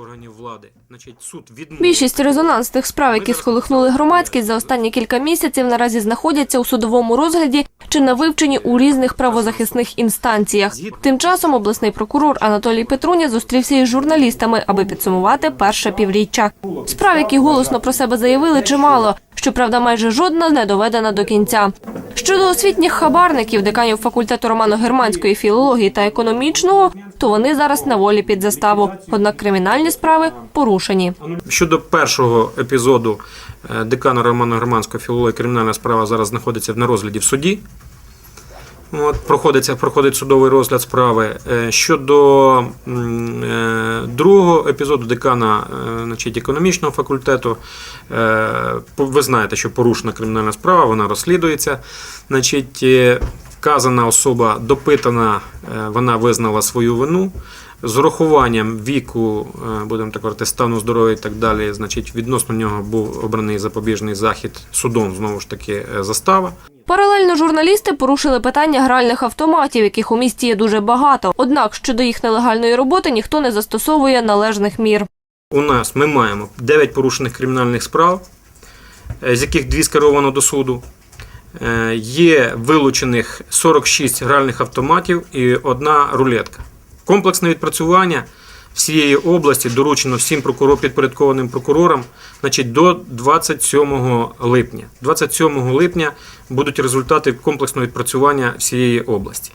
органів влади. Значить, суд відмовив. Більшість резонансних справ, які сколихнули громадськість за останні кілька місяців, наразі знаходяться у судовому розгляді чи на вивченні у різних правозахисних інстанціях. Тим часом обласний прокурор Анатолій Петруня зустрівся із журналістами, аби підсумувати перше півріччя. Справ, які голосно про себе заявили, чимало. Щоправда, майже жодна не доведена до кінця. Щодо освітніх хабарників, деканів факультету романо-германської філології та економічного, то вони зараз на волі під заставу. Однак кримінальні справи порушені. Щодо першого епізоду е, декана Романо-Германської філології кримінальна справа зараз знаходиться на розгляді в суді. От, проходиться, проходить судовий розгляд справи. Е, Щодо е, другого епізоду декана е, значить, економічного факультету, ви знаєте, що порушена кримінальна справа, вона розслідується. Значить, вказана особа допитана, вона визнала свою вину. З урахуванням віку, е, будемо так говорити, стану здоров'я і так далі, значить, відносно нього був обраний запобіжний захід судом, знову ж таки, е, застава. Паралельно журналісти порушили питання гральних автоматів, яких у місті є дуже багато. Однак щодо їх нелегальної роботи ніхто не застосовує належних мір. У нас ми маємо 9 порушених кримінальних справ, е, з яких 2 скеровано до суду. Е, Є вилучених 46 гральних автоматів і одна рулетка. Комплексне відпрацювання всієї області доручено всім прокурор, підпорядкованим прокурорам значить, до 27 липня. 27 липня будуть результати комплексного відпрацювання всієї області.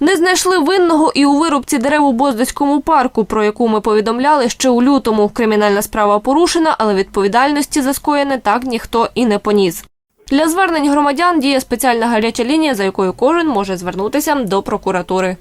Не знайшли винного і у вирубці дерев у Боздоцькому парку, про яку ми повідомляли ще у лютому. Кримінальна справа порушена, але відповідальності за скоєне так ніхто і не поніс. Для звернень громадян діє спеціальна гаряча лінія, за якою кожен може звернутися до прокуратури.